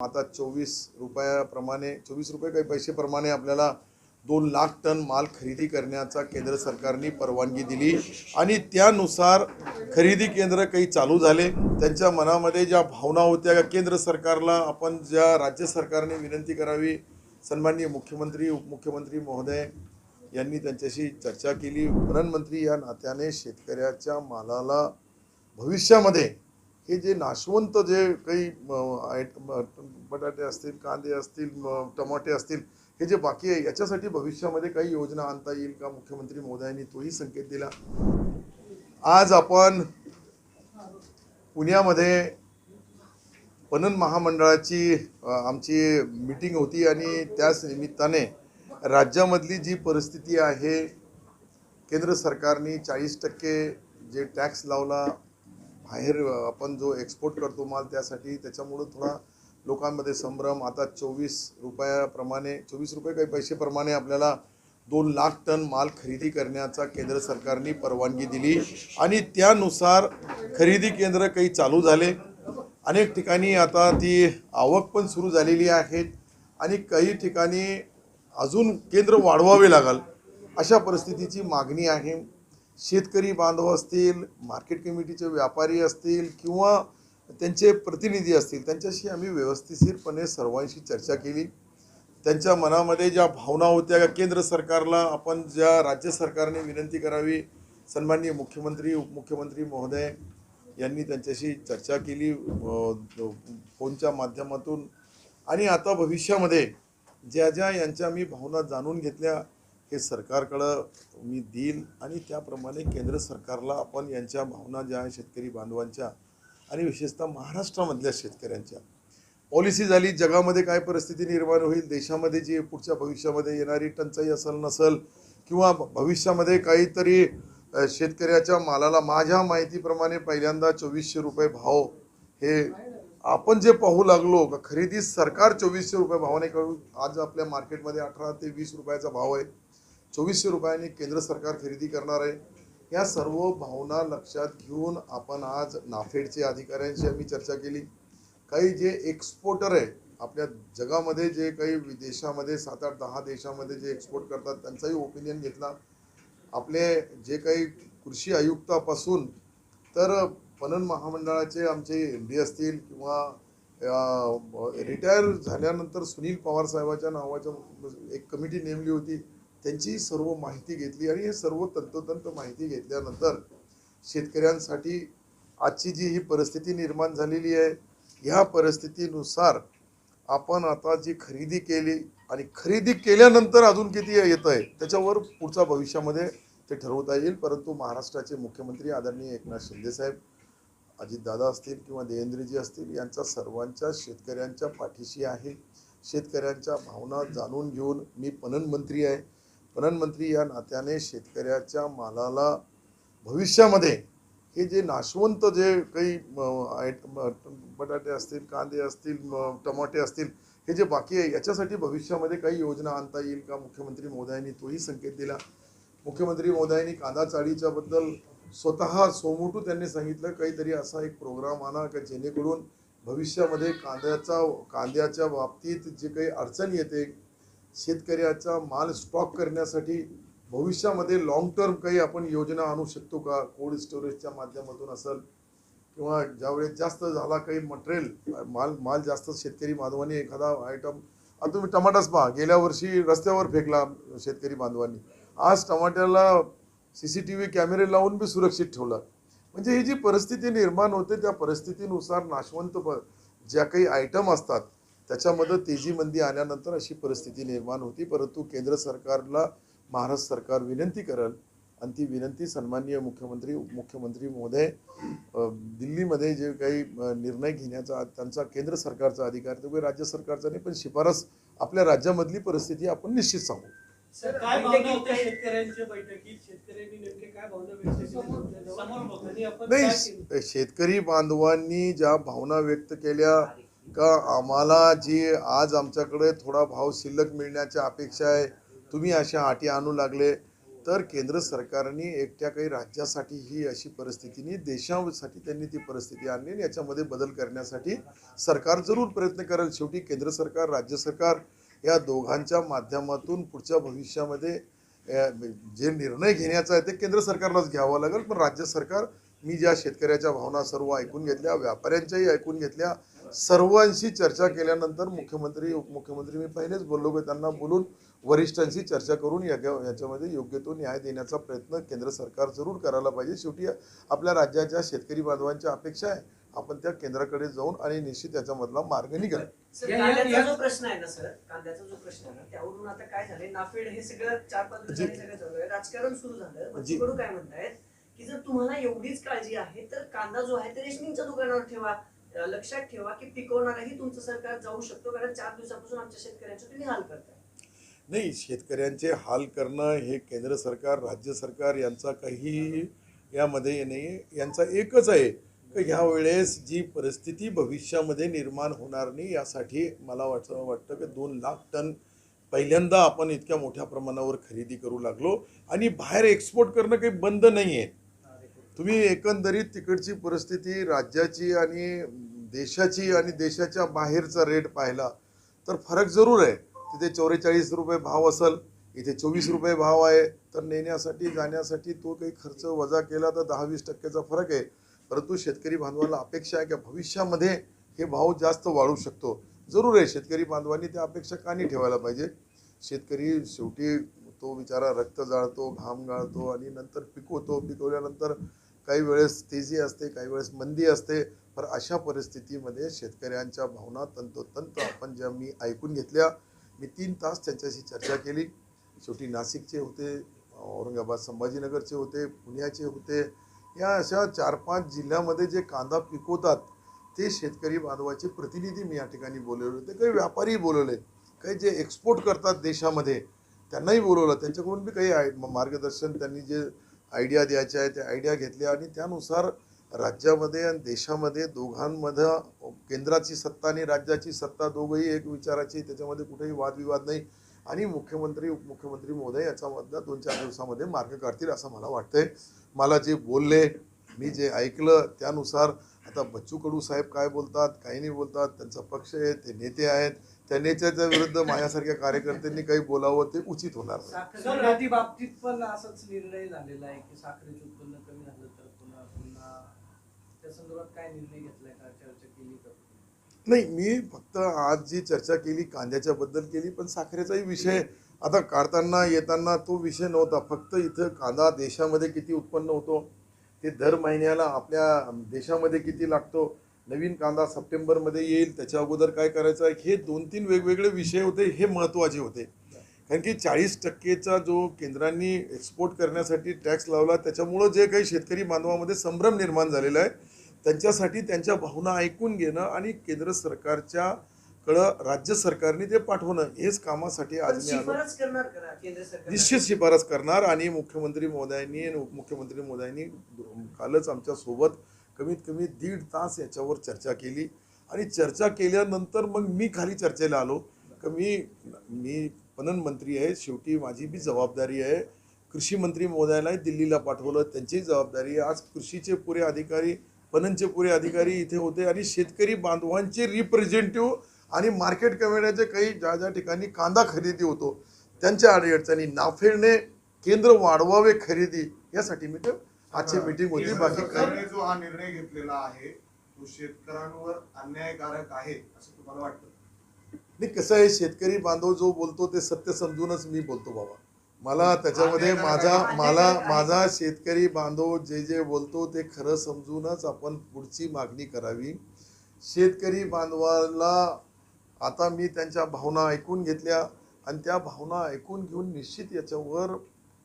आता चोवीस रुपयाप्रमाणे चोवीस रुपये काही पैसेप्रमाणे आपल्याला दोन लाख टन माल खरेदी करण्याचा केंद्र सरकारने परवानगी दिली. आणि त्यानुसार खरेदी केंद्र काही चालू झाले. त्यांच्या मनामध्ये ज्या भावना होत्या केंद्र सरकारला आपण ज्या राज्य सरकारने विनंती करावी सन्माननीय मुख्यमंत्री उपमुख्यमंत्री महोदय यांनी त्यांच्याशी चर्चा केली. प्रधानमंत्री या नात्याने शेतकऱ्याच्या मालाला भविष्यामध्ये हे जे नाशवंत जे काही बटाटे असतील कांदे असतील टमाटे असतील हे जे बाकी आहे याच्यासाठी भविष्यामध्ये काही योजना आणता येईल का? मुख्यमंत्री मोदयांनी तोही संकेत दिला. आज आपण पुण्यामध्ये पणन महामंडळाची आमची मीटिंग होती आणि त्याच निमित्ताने राज्यामधली जी परिस्थिती आहे केंद्र सरकारने चाळीस टक्के जे टॅक्स लावला बाहेर आपण जो एक्सपोर्ट करतो माल त्यासाठी त्याच्यामुळं थोडा लोकांमध्ये संभ्रम. आता चोवीस रुपयाप्रमाणे चोवीस रुपये काही पैसेप्रमाणे आपल्याला दोन लाख टन माल खरेदी करण्याचा केंद्र सरकारने परवानगी दिली आणि त्यानुसार खरेदी केंद्र काही चालू झाले. अनेक ठिकाणी आता ती आवक पण सुरू झालेली आहेत आणि काही ठिकाणी अजून केंद्र वाढवावे लागल अशा परिस्थितीची मागणी आहे. शेतकरी बांधव असतील मार्केट कमिटीचे व्यापारी असतील किंवा त्यांचे प्रतिनिधी असतील त्यांच्याशी आम्ही व्यवस्थितशीरपणे सर्वांशी चर्चा केली. त्यांच्या मनामध्ये ज्या भावना होत्या केंद्र सरकारला आपण ज्या राज्य सरकारने विनंती करावी सन्माननीय मुख्यमंत्री उपमुख्यमंत्री महोदय यांनी त्यांच्याशी चर्चा केली फोनच्या माध्यमातून. आणि आता भविष्यामध्ये ज्या ज्या यांच्या मी भावना जाणून घेतल्या हे सरकारकडं मी देईन आणि त्याप्रमाणे केंद्र सरकारला आपण यांच्या भावना ज्या आहे शेतकरी बांधवांच्या आणि विशेषतः महाराष्ट्रामधल्या शेतकऱ्यांच्या. पॉलिसी झाली जगामध्ये काय परिस्थिती निर्माण होईल देशामध्ये जी पुढच्या भविष्यामध्ये येणारी टंचाई असेल नसेल किंवा भविष्यामध्ये काहीतरी शेतकऱ्याच्या मालाला माझ्या माहितीप्रमाणे पहिल्यांदा चोवीसशे रुपये भाव हे आपण जे पाहू लागलो का खरेदी सरकार चोवीसशे रुपये भावाने करू आज आपल्या मार्केटमध्ये अठरा ते वीस रुपयाचा भाव आहे. चोवीसशे रुपयांनी केंद्र सरकार खरेदी करणार आहे. या सर्व भावना लक्षात घेऊन आपण आज नाफेडचे अधिकाऱ्यांशी आम्ही चर्चा केली. काही जे एक्सपोर्टर आहे आपल्या जगामध्ये जे काही विदेशामध्ये सात आठ दहा देशामध्ये जे एक्सपोर्ट करतात त्यांचाही ओपिनियन घेतला. आपले जे काही कृषी आयुक्तापासून तर पणन महामंडळाचे आमचे एम डी असतील किंवा रिटायर झाल्यानंतर सुनील पवार साहेबाच्या नावाच्या एक कमिटी नेमली होती. त्यांची सर्व माहिती घेतली आणि हे सर्व तंतोतंत माहिती घेतल्यानंतर शेतकऱ्यांसाठी आजची जी ही परिस्थिती निर्माण झालेली आहे ह्या परिस्थितीनुसार आपण आता जी खरेदी केली आणि खरेदी केल्यानंतर अजून किती येतं आहे त्याच्यावर पुढच्या भविष्यामध्ये ते ठरवता येईल. परंतु महाराष्ट्राचे मुख्यमंत्री आदरणीय एकनाथ शिंदेसाहेब अजितदादा असतील किंवा देवेंद्रजी असतील यांचा सर्वांच्या शेतकऱ्यांच्या पाठीशी आहे. शेतकऱ्यांच्या भावना जाणून घेऊन मी पणन मंत्री आहे. पणनमंत्री या नात्याने शेतकऱ्याच्या मालाला भविष्यामध्ये हे जे नाशवंत जे काही बटाटे असतील कांदे असतील टमाटे असतील हे जे बाकी आहे याच्यासाठी भविष्यामध्ये काही योजना आणता येईल का? मुख्यमंत्री मोदयांनी तोही संकेत दिला. मुख्यमंत्री मोदयांनी कांदा चाळीच्या बद्दल स्वतः सोमोटू त्यांनी सांगितलं काहीतरी असा एक प्रोग्राम आणा का जेणेकरून भविष्यामध्ये कांद्याचा कांद्याच्या बाबतीत जे काही अडचण येते शेतकऱ्याचा माल स्टॉक करण्यासाठी भविष्यामध्ये लॉंग टर्म काही आपण योजना आणू शकतो का? कोल्ड स्टोरेजच्या माध्यमातून असेल किंवा ज्यावेळेस जास्त झाला काही मटेरियल माल माल जास्त शेतकरी बांधवांनी एखादा आयटम आता तुम्ही टमाटाच पहा गेल्या वर्षी रस्त्यावर फेकला शेतकरी बांधवांनी. आज टमाट्याला सी सी टी व्ही कॅमेरे लावून बी सुरक्षित ठेवला. म्हणजे ही जी परिस्थिती निर्माण होते त्या परिस्थितीनुसार नाशवंत ज्या काही आयटम असतात त्याच्यामध्ये तेजी मंदी आल्यानंतर अशी परिस्थिती निर्माण होती. परंतु केंद्र सरकारला महाराष्ट्र सरकार विनंती करेल आणि ती विनंती सन्माननीय मुख्यमंत्री उपमुख्यमंत्री महोदय दिल्लीमध्ये जे काही निर्णय घेण्याचा त्यांचा केंद्र सरकारचा अधिकार तो काही राज्य सरकारचा नाही पण शिफारस आपल्या राज्यामधली परिस्थिती आपण निश्चित सांगू? नाही शेतकरी बांधवांनी ज्या भावना व्यक्त केल्या का? आम्हाला जी आज आमच्याकडे थोडा भाव शिल्लक मिळण्याच्या अपेक्षा आहे तुम्ही अशा अटी आणू लागले तर केंद्र सरकारने एकट्या काही राज्यासाठी ही अशी परिस्थिती नाही देशासाठी त्यांनी ती परिस्थिती आणली आणि याच्यामध्ये बदल करण्यासाठी सरकार जरूर प्रयत्न करेल. शेवटी केंद्र सरकार राज्य सरकार या दोघांच्या माध्यमातून पुढच्या भविष्यामध्ये जे निर्णय घेण्याचा आहे ते केंद्र सरकारलाच घ्यावं लागेल. पण राज्य सरकार मी ज्या शेतकऱ्याच्या भावना सर्व ऐकून घेतल्या व्यापाऱ्यांच्याही ऐकून घेतल्या सर्वांशी चर्चा केल्यानंतर मुख्यमंत्री उपमुख्यमंत्री मी पहिलेच बोललो की त्यांना बोलून वरिष्ठांशी चर्चा करून या याच्यामध्ये योग्य तो न्याय देण्याचा प्रयत्न केंद्र सरकार जरूर करायला पाहिजे. शेवटी आपल्या राज्याच्या शेतकरी बांधवांच्या अपेक्षा आहे. आपण त्या केंद्राकडे जाऊन आणि निश्चित याच्यामधला मार्ग निघाल. जो प्रश्न आहे ना सर कांद्याचा जो प्रश्न आहे ना त्यावरून आता काय झालंय? नाफेड हे सगळं चार पाच दिवसांनी सगळं चालू आहे. राजकारण सुरू झालं. काय म्हणतायत? की जर तुम्हाला एवढीच काळजी आहे तर कांदा जो आहे ते रेशनिंगच्या दुकानावर ठेवा. लक्षात ठेवा की पिकवणाराही तुमचं सरकार जाऊ शकतो कारण चार दिवसापासून आमच्या शेतकऱ्यांचे तुम्ही हाल करताय. नाही शेतकऱ्यांचे हाल करणं हे केंद्र सरकार राज्य सरकार यांचा काही यामध्ये नाही यांचा एकच आहे की ह्या वेळेस जी परिस्थिती भविष्यामध्ये निर्माण होणार नाही यासाठी मला वाटतं वाटतं की दोन लाख टन पहिल्यांदा आपण इतक्या मोठ्या प्रमाणावर खरेदी करू लागलो आणि बाहेर एक्सपोर्ट करणं काही बंद नाही आहे तुम्ही एकंदरीत तिकडची परिस्थिती राज्याची आणि देशाची आणि देशाच्या बाहेरचा रेट पाहिला तर फरक जरूर आहे. तिथे चौवेचाळीस रुपये भाव असेल इथे चोवीस रुपये भाव आहे. तर नेण्यासाठी जाण्यासाठी तो काही खर्च वजा केला तर दहा वीस टक्क्याचा फरक आहे. परंतु शेतकरी बांधवाला अपेक्षा आहे की भविष्यामध्ये हे भाव जास्त वाढू शकतो. जरूर आहे शेतकरी बांधवांनी त्या अपेक्षा का नाही ठेवायला पाहिजे. शेतकरी शेवटी तो बिचारा रक्त जाळतो घाम गाळतो आणि नंतर पिकवतो. पिकवल्यानंतर काही वेळेस तेजी असते काही वेळेस मंदी असते तर अशा परिस्थितीमध्ये शेतकऱ्यांच्या भावना तंतोतंत आपण ज्या मी ऐकून घेतल्या मी तीन तास त्यांच्याशी चर्चा केली. शेवटी नाशिकचे होते औरंगाबाद संभाजीनगरचे होते पुण्याचे होते. या अशा चार पाच जिल्ह्यामध्ये जे कांदा पिकवतात ते शेतकरी बांधवाचे प्रतिनिधी मी या ठिकाणी बोलवले होते काही व्यापारी बोलवले काही जे एक्सपोर्ट करतात देशामध्ये त्यांनाही बोलवलं. त्यांच्याकडून बी काही मार्गदर्शन त्यांनी जे आयडिया द्यायच्या आहे त्या आयडिया घेतल्या आणि त्यानुसार राज्यामध्ये आणि देशामध्ये दोघांमध्ये केंद्राची सत्ता आणि राज्याची सत्ता दोघंही एक विचाराची त्याच्यामध्ये कुठेही वादविवाद नाही. आणि मुख्यमंत्री उपमुख्यमंत्री महोदय याच्यामधला दोन चार दिवसामध्ये मार्ग काढतील असं मला वाटतंय. मला जे बोलले मी जे ऐकलं त्यानुसार आता बच्चू कडू साहेब काय बोलतात काही नाही बोलतात. त्यांचा पक्ष आहे ते नेते आहेत. त्या नेत्याच्या विरुद्ध माझ्यासारख्या कार्यकर्त्यांनी काही बोलावं ते उचित होणार नाही. बाबतीत पण असाच निर्णय झालेला आहे की साखरेचं उत्पन्न कमी झालं तर पुन्हा पुन्हा त्या संदर्भात काय निर्णय घेतलाय का? चर्चा केली का? नाही मी फक्त आज जी चर्चा केली कांद्याच्या बद्दल केली पण साखरेचाही विषय आता काढताना येताना तो विषय नव्हता. फक्त इथं कांदा देशामध्ये किती उत्पन्न होतो ते दर महिन्याला आपल्या देशामध्ये किती लागतो नवीन कांदा सप्टेंबरमध्ये येईल त्याच्या अगोदर काय करायचं आहे हे दोन तीन वेगवेगळे विषय होते हे महत्त्वाचे होते. कारण की चाळीस टक्केचा जो केंद्रांनी एक्सपोर्ट करण्यासाठी टॅक्स लावला त्याच्यामुळं जे काही शेतकरी बांधवामध्ये संभ्रम निर्माण झालेला आहे त्यांच्यासाठी त्यांच्या भावना ऐकून घेणं आणि केंद्र सरकारच्या कडं राज्य सरकारने ते पाठवणं हेच कामासाठी आज मी निश्चित शिफारस करणार आणि मुख्यमंत्री महोदयांनी आणि उपमुख्यमंत्री महोदयांनी कालच आमच्यासोबत कमीत कमी दीड तास याच्यावर चर्चा केली. आणि चर्चा केल्यानंतर मग मी खाली चर्चेला आलो. का मी मी पणन मंत्री आहे. शेवटी माझी बी जबाबदारी आहे. कृषी मंत्री महोदयालाही दिल्लीला पाठवलं. त्यांचीही जबाबदारी आहे. आज कृषीचे पुरे अधिकारी पणनचे पुरे अधिकारी इथे होते. आणि शेतकरी बांधवांचे रिप्रेझेंटेटिव्ह आणि मार्केट कमिट्याचे काही ज्या ज्या ठिकाणी कांदा खरेदी होतो त्यांच्या अडीअडचणी नाफेडने केंद्र वाढवावे खरेदी यासाठी मी ते आजची मीटिंग होती बाकी काही सरकारने जो हा निर्णय घेतलेला आहे तो शेतकऱ्यांवर अन्यायकारक आहे असं तुम्हाला वाटतं? नाही कसं आहे शेतकरी बांधव जो बोलतो ते सत्य समजूनच मी बोलतो बाबा. मला त्याच्यामध्ये माझा मला माझा शेतकरी बांधव जे जे बोलतो ते खरं समजूनच आपण पुढची मागणी करावी. शेतकरी बांधवाला आता मी त्यांच्या भावना ऐकून घेतल्या आणि त्या भावना ऐकून घेऊन निश्चित याच्यावर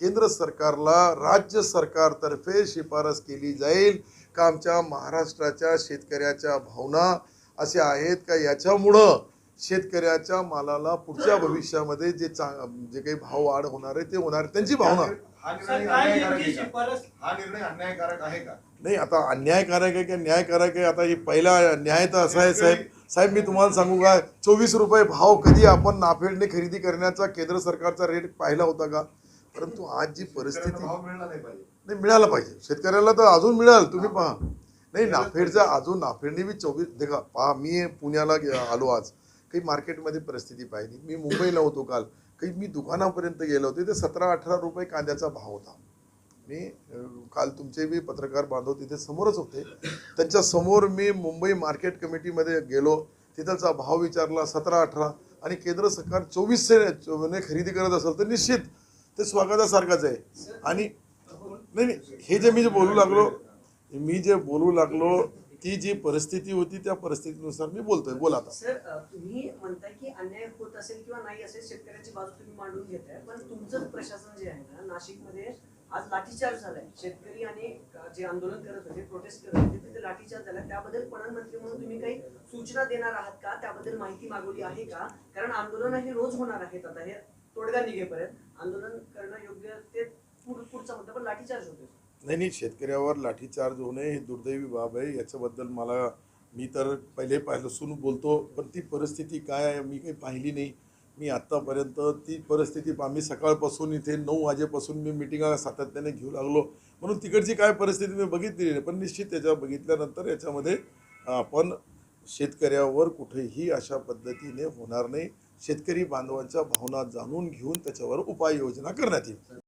केंद्र सरकारला राज्य सरकारतर्फे शिफारस केली जाईल का आमच्या महाराष्ट्राच्या शेतकऱ्याच्या भावना अशा आहेत का याच्यामुळं शेतकऱ्याच्या मालाला पुढच्या भविष्यामध्ये जे चांग जे काही भाव वाढ होणार आहे ते होणार. त्यांची भावना. नाही आता अन्यायकारक आहे की न्यायकारक आहे? आता ही पहिला न्याय तर असा आहे साहेब. साहेब मी तुम्हाला सांगू का? चोवीस रुपये भाव कधी आपण नाफेडने खरेदी करण्याचा केंद्र सरकारचा रेट पाहिला होता का? परंतु आज जी परिस्थिती नाही मिळाला पाहिजे. शेतकऱ्याला तर अजून मिळाल तुम्ही पहा. नाही नाफेडचा अजून नाफेडने बी चोवीस देखा पहा मी पुण्याला आलो आज. काही मार्केटमध्ये परिस्थिती पाहिली. मी मुंबईला होतो काल. काही मी दुकानापर्यंत गेलो होते. ते सतरा अठरा रुपये कांद्याचा भाव होता. मी काल तुमचे बी पत्रकार बांधव तिथे समोरच होते. त्यांच्यासमोर मी मुंबई मार्केट कमिटीमध्ये गेलो. तिथलचा भाव विचारला सतरा अठरा आणि केंद्र सरकार चोवीसशे खरेदी करत असेल तर निश्चित ते स्वागतासारखंच आहे. आणि नाही नाही हे जे मी जे बोलू लागलो मी जे बोलू लागलो ती जी परिस्थिती होती त्या परिस्थितीनुसार मी बोलतोय. बोला आता. सर तुम्ही म्हणताय की अन्याय होत असेल किंवा नाही असेल शेतकऱ्याची बाजू तुम्ही मांडून घेताय पण तुमचं प्रशासन जे आहे ना नाशिकमध्ये आज लाठीचार्ज झालाय. शेतकरी आणि जे आंदोलन करत होते प्रोटेस्ट करत होते तिथे लाठीचार्ज झाला त्याबद्दल प्रधानमंत्री म्हणून तुम्ही काही सूचना देणार आहात का? त्याबद्दल माहिती मागवली आहे का? कारण आंदोलन हे रोज होणार आहेत आता हे तोडगा निघेपर्यंत. आंदोलन करणं योग्य ते पुढचा मुद्दा पण लाठीचार्ज होते नाही नाही शेतकऱ्यावर लाठीचार्ज होणे हे दुर्दैवी बाब आहे. याच्याबद्दल मला मी तर पहिले पाहिलंसून बोलतो पण ती परिस्थिती काय आहे मी काही पाहिली नाही. मी आत्तापर्यंत ती परिस्थिती आम्ही सकाळपासून इथे नऊ वाजेपासून मी मिटिंगा सातत्याने घेऊ लागलो. म्हणून तिकडची काय परिस्थिती मी बघितली नाही पण निश्चित त्याच्या बघितल्यानंतर याच्यामध्ये आपण शेतकऱ्यावर कुठेही अशा पद्धतीने होणार नाही. शेतकरी बांधवांच्या भावना जाणून घेऊन त्याच्यावर उपाययोजना करण्यात येईल.